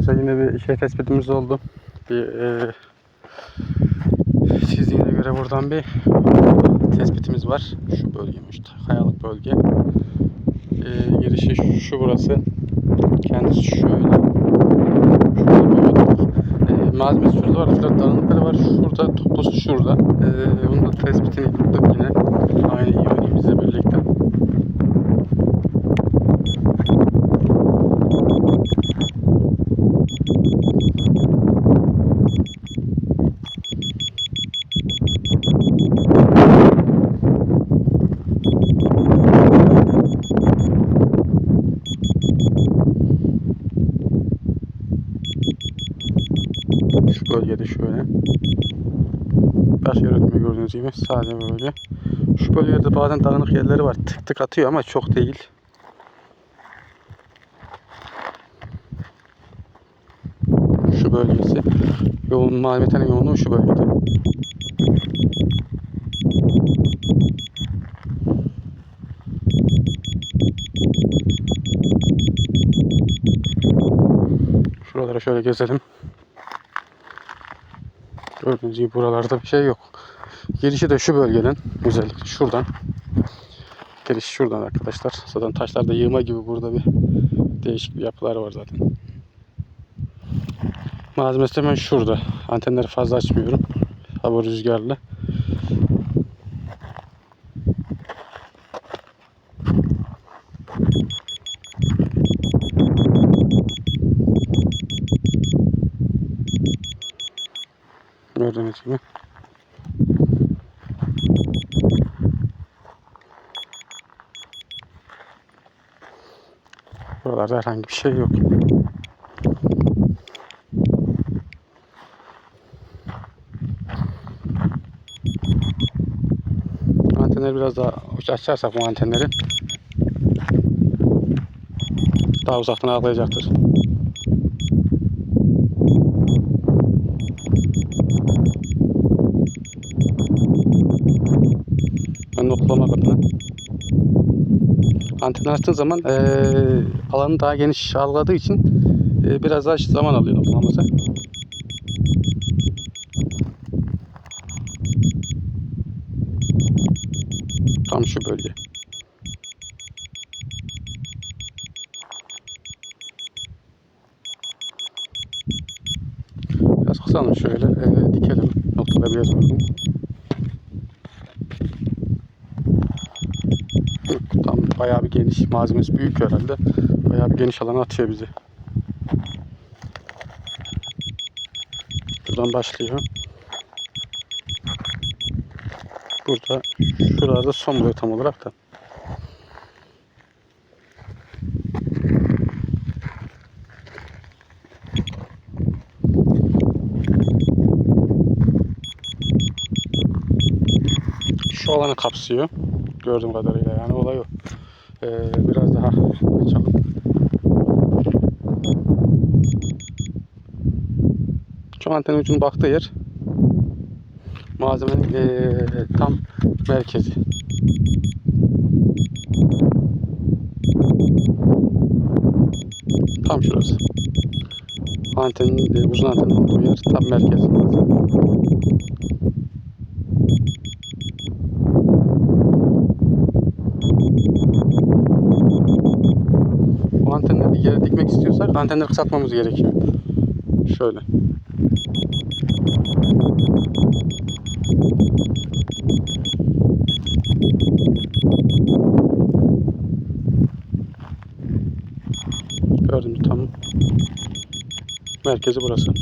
Arkadaşlar yine bir şey tespitimiz oldu. Bir e, çizdiğine göre buradan bir tespitimiz var. Şu bölgeymiş. Kayalık bölge. E, girişi şu, şu burası. Kendisi şöyle. E, malzemesi şurada var. Şurada dağınıkları var. Şurada toplusu şurada. E, onun da tespitini yaptık yine. Aynı iyonimizle birlikte. Bölgede şöyle. Taş yaratmıyor gördüğünüz gibi. Sadece böyle. Şu bölgede bazen dağınık yerleri var. Tık tık atıyor ama çok değil. Şu bölgesi. Yoğun malzemenin yoğunluğu şu bölgede. Şuralara şöyle gezelim. Gördüğünüz gibi buralarda bir şey yok. Girişi de şu bölgeden. Özellikle şuradan. Giriş şuradan arkadaşlar. Zaten taşlarda yığma gibi burada bir değişik bir yapılar var zaten. Malzemesi hemen şurada. Antenleri fazla açmıyorum. Hava rüzgarlı. Gördüğünüz gibi. Buralarda herhangi bir şey yok. Antenleri biraz daha açarsak bu antenleri daha uzaktan algılayacaktır. Adına. Anteni açtığın zaman eee alanı daha geniş algıladığı için eee, biraz daha zaman alıyor noktalaması. Tam şu bölge. Biraz kısalım şöyle eee, dikelim noktada biraz uygun. Tam bayağı bir geniş malzemesi büyük herhalde. Bayağı bir geniş alana atıyor bizi. Buradan başlıyor. Burada şuralarda son buluyor tam olarak da. Şu alanı kapsıyor. Gördüğüm kadarıyla yani olay o. Ee, biraz daha açalım. Şu antenin ucunun baktığı yer malzemenin ee, tam merkezi. Tam şurası. Antenin, e, uzun antenin olduğu yer tam merkezi malzeme. Bu antenleri yere istiyorsak antenleri kısaltmamız gerekiyor. Şöyle. Gördüm tam. Merkezi burası.